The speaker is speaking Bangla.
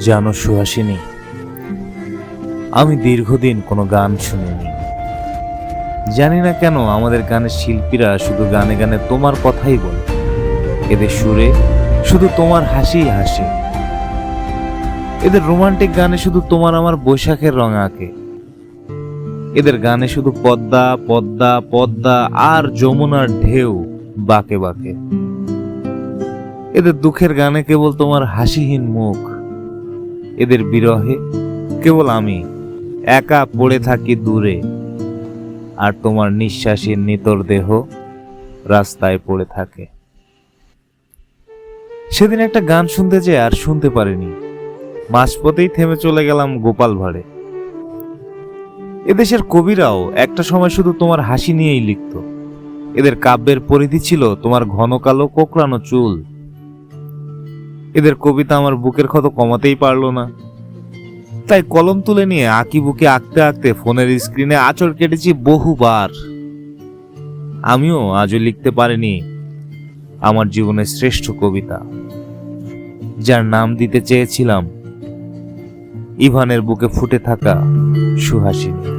জানো সুহাসিনী। আমি দীর্ঘদিন কোনো গান শুনিনি। জানি না কেন আমাদের গানের শিল্পীরা শুধু গানে গানে তোমার কথাই বলে। এদের সুরে শুধু তোমার হাসিই হাসে। এদের রোমান্টিক গানে শুধু তোমার আমার বৈশাখের রং আঁকে। এদের গানে শুধু পদ্মা পদ্মা পদ্মা আর যমুনার ঢেউ বাকে বাকে। এদের দুঃখের গানে কেবল তোমার হাসিহীন মুখ এদের বিরহে, কেবল আমি একা পড়ে থাকি দূরে। আর তোমার নিঃশ্বাসের নিতর দেহ রাস্তায় পড়ে থাকে। সেদিন একটা গান শুনতে যে আর শুনতে পারিনি। মাঝপথেই থেমে চলে গেলাম গোপাল ভাড়ে। এদেশের কবিরাও একটা সময় শুধু তোমার হাসি নিয়েই লিখত। এদের কাব্যের পরিধি ছিল তোমার ঘন কালো কোকড়ানো চুল এদের কবিতা আমার বুকের ক্ষত কমাতেই পারল না। তাই কলম তুলে নিয়ে আঁকি বুকে আঁকতে আঁকতে ফোনের স্ক্রিনে আঁচড় কেটেছি বহুবার। আমিও আজও লিখতে পারিনি আমার জীবনের শ্রেষ্ঠ কবিতা, যার নাম দিতে চেয়েছিলাম ইভানের বুকে ফুটে থাকা সুহাসিনী।